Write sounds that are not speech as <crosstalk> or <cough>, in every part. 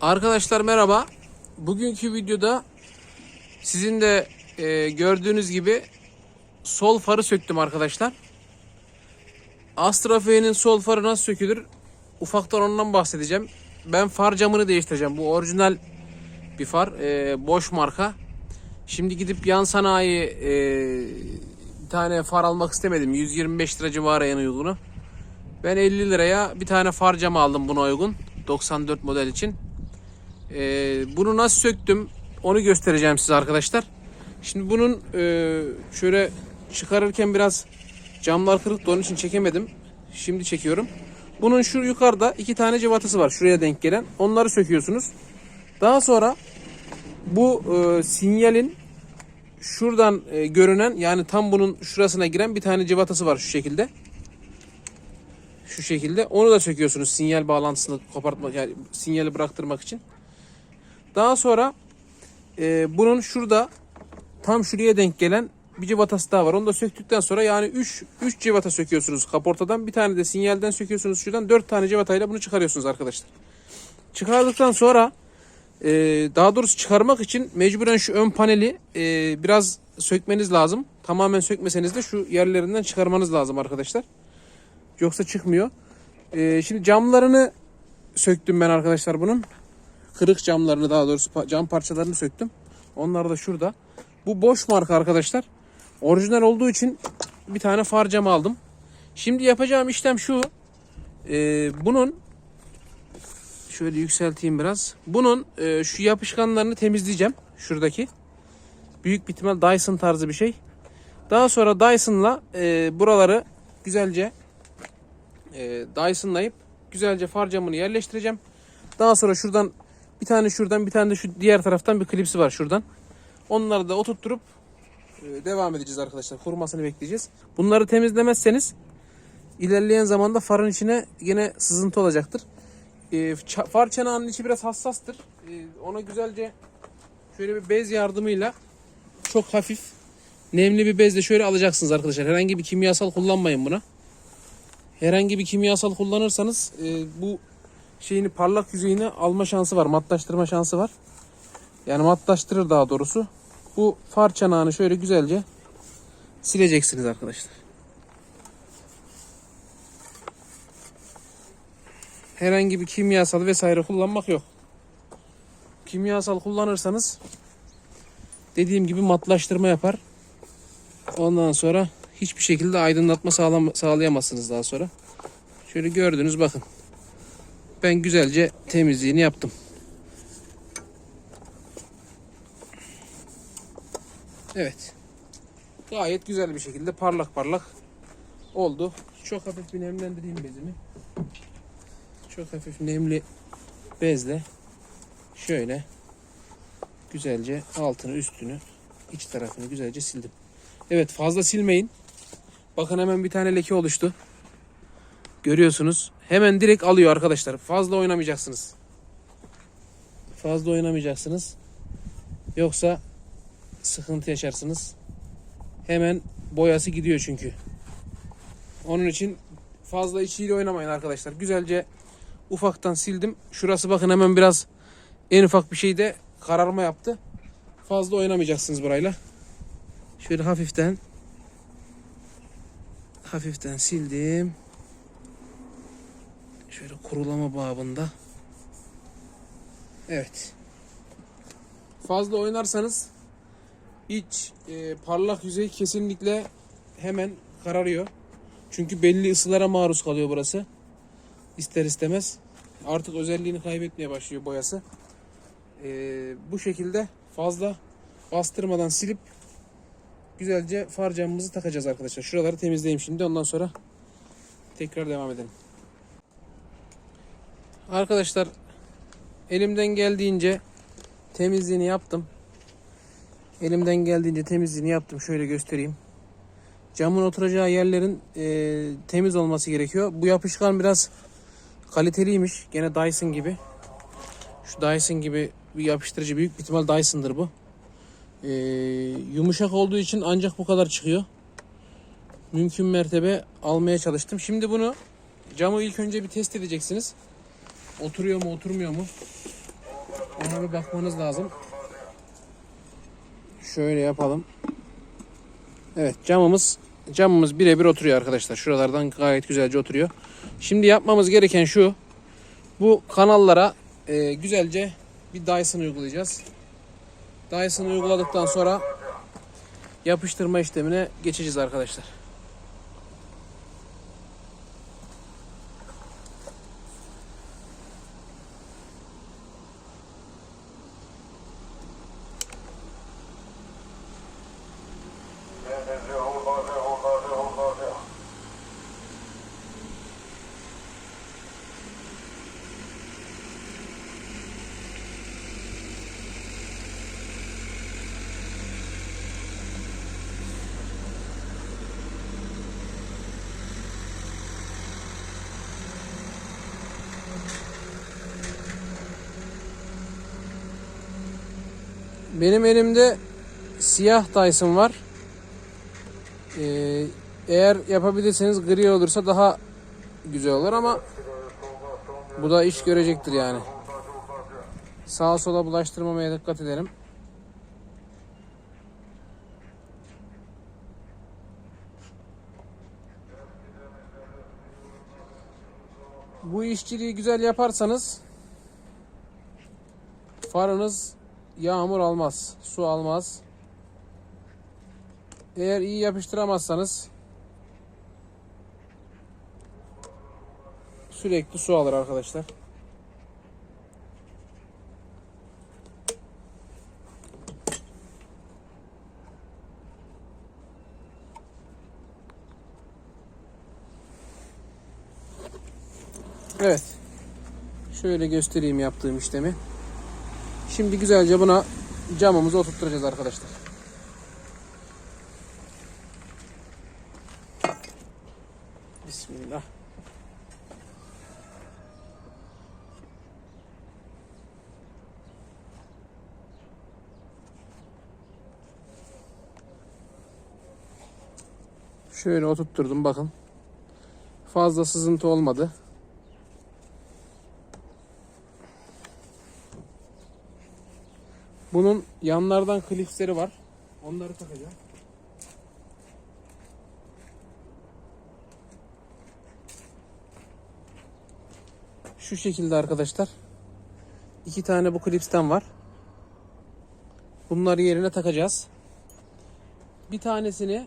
Arkadaşlar merhaba. Bugünkü videoda sizin de e, gördüğünüz gibi sol farı söktüm arkadaşlar. Astrofe'nin sol farı nasıl sökülür? Ufaktan ondan bahsedeceğim. Ben far camını değiştireceğim. Bu orijinal bir far. e, boş marka. Şimdi gidip yan sanayi e, bir tane far almak istemedim. 125 lira civarı en uygunu. Ben 50 liraya bir tane far camı aldım buna uygun. 94 model için. Ee, bunu nasıl söktüm onu göstereceğim size arkadaşlar. Şimdi bunun e, şöyle çıkarırken biraz camlar kırıktı onun için çekemedim. Şimdi çekiyorum. Bunun şu yukarıda iki tane civatası var şuraya denk gelen. Onları söküyorsunuz. Daha sonra bu e, sinyalin şuradan e, görünen yani tam bunun şurasına giren bir tane civatası var şu şekilde. Şu şekilde. Onu da söküyorsunuz sinyal bağlantısını kopartmak yani sinyali bıraktırmak için. Daha sonra e, bunun şurada tam şuraya denk gelen bir civatası daha var. Onu da söktükten sonra yani 3 3 civata söküyorsunuz kaportadan. Bir tane de sinyalden söküyorsunuz şuradan. 4 tane civatayla bunu çıkarıyorsunuz arkadaşlar. Çıkardıktan sonra e, daha doğrusu çıkarmak için mecburen şu ön paneli e, biraz sökmeniz lazım. Tamamen sökmeseniz de şu yerlerinden çıkarmanız lazım arkadaşlar. Yoksa çıkmıyor. E, şimdi camlarını söktüm ben arkadaşlar bunun kırık camlarını daha doğrusu cam parçalarını söktüm. Onlar da şurada. Bu boş marka arkadaşlar. Orijinal olduğu için bir tane far cam aldım. Şimdi yapacağım işlem şu. Ee, bunun şöyle yükselteyim biraz. Bunun e, şu yapışkanlarını temizleyeceğim. Şuradaki. Büyük bir ihtimal Dyson tarzı bir şey. Daha sonra Dyson'la e, buraları güzelce e, Dyson'layıp güzelce far camını yerleştireceğim. Daha sonra şuradan bir tane şuradan bir tane de şu diğer taraftan bir klipsi var şuradan. Onları da oturtturup e, devam edeceğiz arkadaşlar. Kurumasını bekleyeceğiz. Bunları temizlemezseniz ilerleyen zamanda farın içine yine sızıntı olacaktır. E, far çanağının içi biraz hassastır. E, ona güzelce şöyle bir bez yardımıyla çok hafif nemli bir bezle şöyle alacaksınız arkadaşlar. Herhangi bir kimyasal kullanmayın buna. Herhangi bir kimyasal kullanırsanız bu şeyini parlak yüzeyini alma şansı var. Matlaştırma şansı var. Yani matlaştırır daha doğrusu. Bu far çanağını şöyle güzelce sileceksiniz arkadaşlar. Herhangi bir kimyasal vesaire kullanmak yok. Kimyasal kullanırsanız dediğim gibi matlaştırma yapar. Ondan sonra hiçbir şekilde aydınlatma sağlam sağlayamazsınız daha sonra. Şöyle gördünüz bakın. Ben güzelce temizliğini yaptım. Evet. Gayet güzel bir şekilde parlak parlak oldu. Çok hafif bir nemlendireyim bezimi. Çok hafif nemli bezle şöyle güzelce altını üstünü iç tarafını güzelce sildim. Evet fazla silmeyin. Bakın hemen bir tane leke oluştu. Görüyorsunuz. Hemen direkt alıyor arkadaşlar. Fazla oynamayacaksınız. Fazla oynamayacaksınız. Yoksa sıkıntı yaşarsınız. Hemen boyası gidiyor çünkü. Onun için fazla içiyle oynamayın arkadaşlar. Güzelce ufaktan sildim. Şurası bakın hemen biraz en ufak bir şeyde kararma yaptı. Fazla oynamayacaksınız burayla. Şöyle hafiften hafiften sildim. Şöyle kurulama babında. Evet. Fazla oynarsanız iç e, parlak yüzey kesinlikle hemen kararıyor. Çünkü belli ısılara maruz kalıyor burası. İster istemez. Artık özelliğini kaybetmeye başlıyor boyası. E, bu şekilde fazla bastırmadan silip güzelce far camımızı takacağız arkadaşlar. Şuraları temizleyeyim şimdi ondan sonra tekrar devam edelim. Arkadaşlar elimden geldiğince temizliğini yaptım. Elimden geldiğince temizliğini yaptım. Şöyle göstereyim. Camın oturacağı yerlerin e, temiz olması gerekiyor. Bu yapışkan biraz kaliteliymiş. Gene Dyson gibi. Şu Dyson gibi bir yapıştırıcı büyük ihtimal Dyson'dır bu. E, yumuşak olduğu için ancak bu kadar çıkıyor. Mümkün mertebe almaya çalıştım. Şimdi bunu camı ilk önce bir test edeceksiniz. Oturuyor mu oturmuyor mu? Ona bir bakmanız lazım. Şöyle yapalım. Evet camımız camımız birebir oturuyor arkadaşlar. Şuralardan gayet güzelce oturuyor. Şimdi yapmamız gereken şu. Bu kanallara e, güzelce bir Dyson uygulayacağız. Dyson uyguladıktan sonra yapıştırma işlemine geçeceğiz arkadaşlar. Benim elimde siyah Dyson var. Ee, eğer yapabilirseniz gri olursa daha güzel olur ama bu da iş görecektir yani. Sağa sola bulaştırmamaya dikkat edelim. Bu işçiliği güzel yaparsanız farınız yağmur almaz, su almaz. Eğer iyi yapıştıramazsanız sürekli su alır arkadaşlar. Evet. Şöyle göstereyim yaptığım işlemi. Şimdi güzelce buna camımızı oturtturacağız arkadaşlar. Bismillah. Şöyle oturtturdum bakın. Fazla sızıntı olmadı. Bunun yanlardan klipsleri var. Onları takacağım. Şu şekilde arkadaşlar. İki tane bu klipsten var. Bunları yerine takacağız. Bir tanesini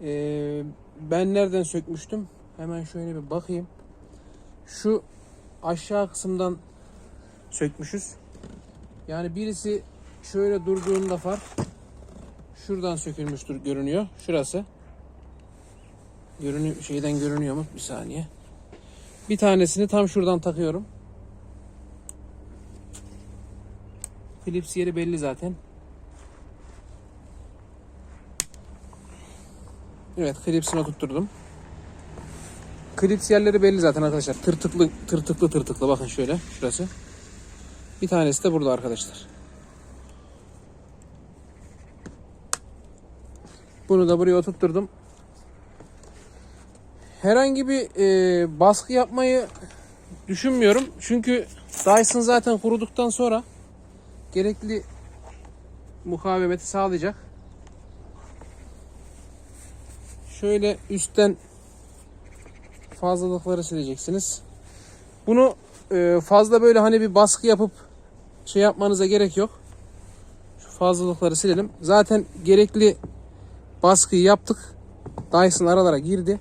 eee, ben nereden sökmüştüm? Hemen şöyle bir bakayım. Şu aşağı kısımdan sökmüşüz. Yani birisi şöyle durduğunda far şuradan sökülmüştür görünüyor. Şurası. Görünüyor şeyden görünüyor mu? Bir saniye. Bir tanesini tam şuradan takıyorum. Klips yeri belli zaten. Evet, klipsini oturtturdum. Klips yerleri belli zaten arkadaşlar. Tırtıklı, tırtıklı, tırtıklı. Bakın şöyle, şurası. Bir tanesi de burada arkadaşlar. Bunu da buraya oturtturdum. Herhangi bir e, baskı yapmayı düşünmüyorum. Çünkü Dyson zaten kuruduktan sonra gerekli mukavemeti sağlayacak. Şöyle üstten fazlalıkları sileceksiniz. Bunu e, fazla böyle hani bir baskı yapıp şey yapmanıza gerek yok. Şu fazlalıkları silelim. Zaten gerekli baskıyı yaptık. Dyson aralara girdi.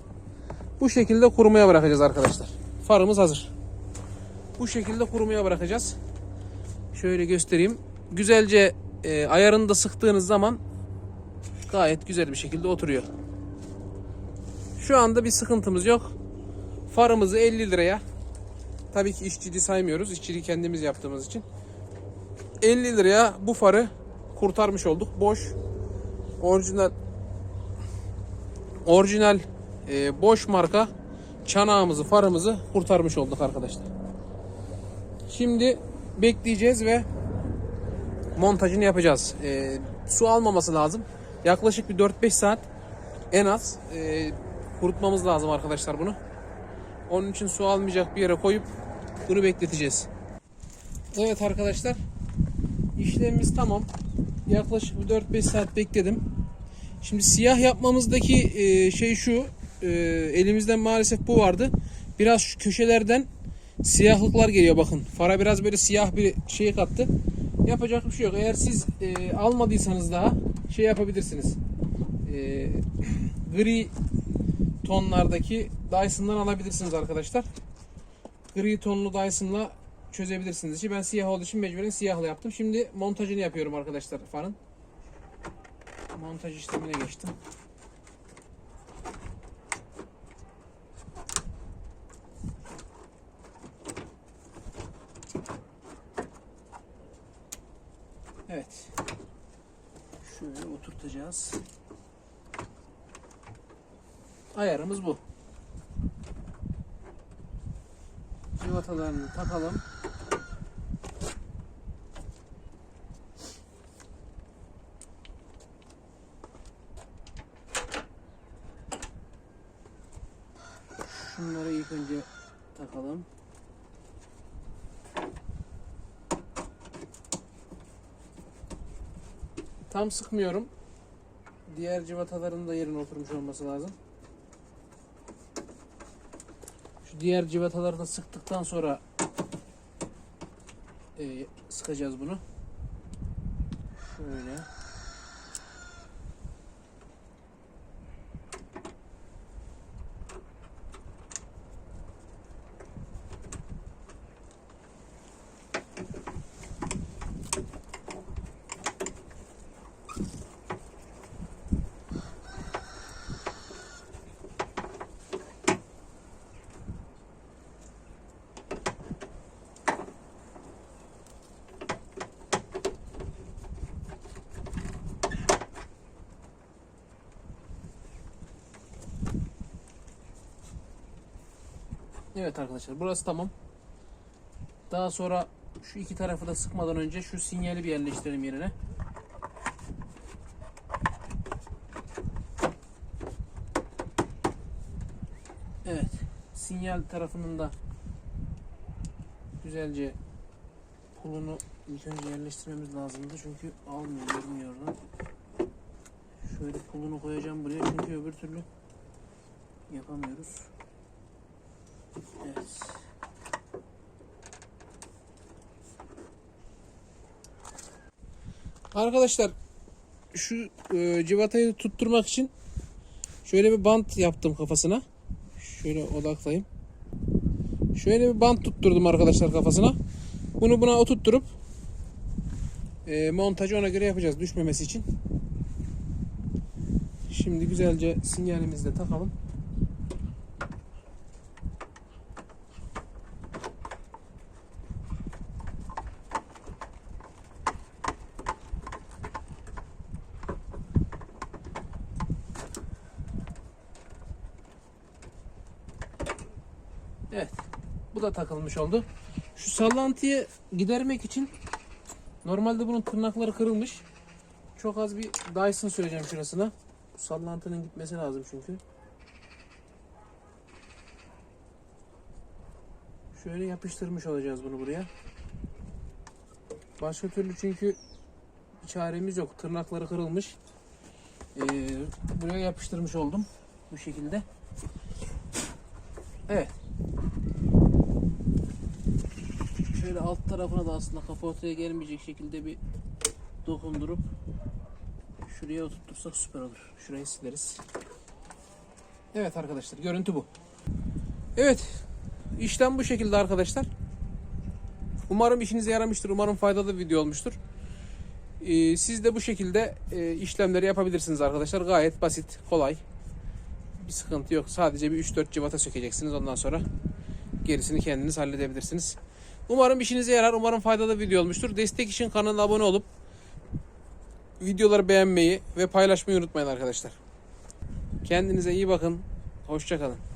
Bu şekilde kurumaya bırakacağız arkadaşlar. Farımız hazır. Bu şekilde kurumaya bırakacağız. Şöyle göstereyim. Güzelce e, ayarını da sıktığınız zaman gayet güzel bir şekilde oturuyor. Şu anda bir sıkıntımız yok. Farımızı 50 liraya tabii ki işçiliği saymıyoruz. İşçiliği kendimiz yaptığımız için. 50 liraya bu farı kurtarmış olduk. Boş orijinal orijinal e, boş marka çanağımızı, farımızı kurtarmış olduk arkadaşlar. Şimdi bekleyeceğiz ve montajını yapacağız. E, su almaması lazım. Yaklaşık bir 4-5 saat en az e, kurutmamız lazım arkadaşlar bunu. Onun için su almayacak bir yere koyup bunu bekleteceğiz. Evet arkadaşlar. işlemimiz tamam. Yaklaşık bir 4-5 saat bekledim. Şimdi siyah yapmamızdaki şey şu. E, elimizden maalesef bu vardı. Biraz şu köşelerden siyahlıklar geliyor bakın. Fara biraz böyle siyah bir şey kattı. Yapacak bir şey yok. Eğer siz e, almadıysanız daha şey yapabilirsiniz. E, <clears throat> gri tonlardaki Dyson'dan alabilirsiniz arkadaşlar. Gri tonlu Dyson'la çözebilirsiniz işi. Ben siyah olduğu için mecburen siyahla yaptım. Şimdi montajını yapıyorum arkadaşlar farın. Montaj işlemine geçtim. Evet. Şöyle oturtacağız. Ayarımız bu. Civatalarını takalım. Şunları ilk önce takalım. Tam sıkmıyorum. Diğer civataların da yerine oturmuş olması lazım. Şu diğer civataları da sıktıktan sonra e, sıkacağız bunu. Şöyle. Evet arkadaşlar burası tamam. Daha sonra şu iki tarafı da sıkmadan önce şu sinyali bir yerleştirelim yerine. Evet. Sinyal tarafının da güzelce pulunu ilk önce yerleştirmemiz lazımdı. Çünkü almıyor, görünmüyor oradan. Şöyle pulunu koyacağım buraya çünkü öbür türlü yapamıyoruz. Arkadaşlar şu e, civatayı tutturmak için şöyle bir bant yaptım kafasına. Şöyle odaklayayım. Şöyle bir bant tutturdum arkadaşlar kafasına. Bunu buna oturtturup e, montajı ona göre yapacağız düşmemesi için. Şimdi güzelce sinyalimizi de takalım. Evet. Takılmış oldu. Şu sallantıyı gidermek için normalde bunun tırnakları kırılmış. Çok az bir Dyson süreceğim şurasına. Bu sallantının gitmesi lazım çünkü. Şöyle yapıştırmış olacağız bunu buraya. Başka türlü çünkü bir çaremiz yok. Tırnakları kırılmış. Ee, buraya yapıştırmış oldum. Bu şekilde. Evet. Şöyle alt tarafına da aslında kaportaya gelmeyecek şekilde bir dokundurup şuraya oturtursak süper olur. Şurayı sileriz. Evet arkadaşlar görüntü bu. Evet işlem bu şekilde arkadaşlar. Umarım işinize yaramıştır. Umarım faydalı bir video olmuştur. Ee, siz de bu şekilde e, işlemleri yapabilirsiniz arkadaşlar. Gayet basit, kolay. Bir sıkıntı yok. Sadece bir 3-4 civata sökeceksiniz. Ondan sonra gerisini kendiniz halledebilirsiniz. Umarım işinize yarar. Umarım faydalı video olmuştur. Destek için kanala abone olup videoları beğenmeyi ve paylaşmayı unutmayın arkadaşlar. Kendinize iyi bakın. Hoşçakalın.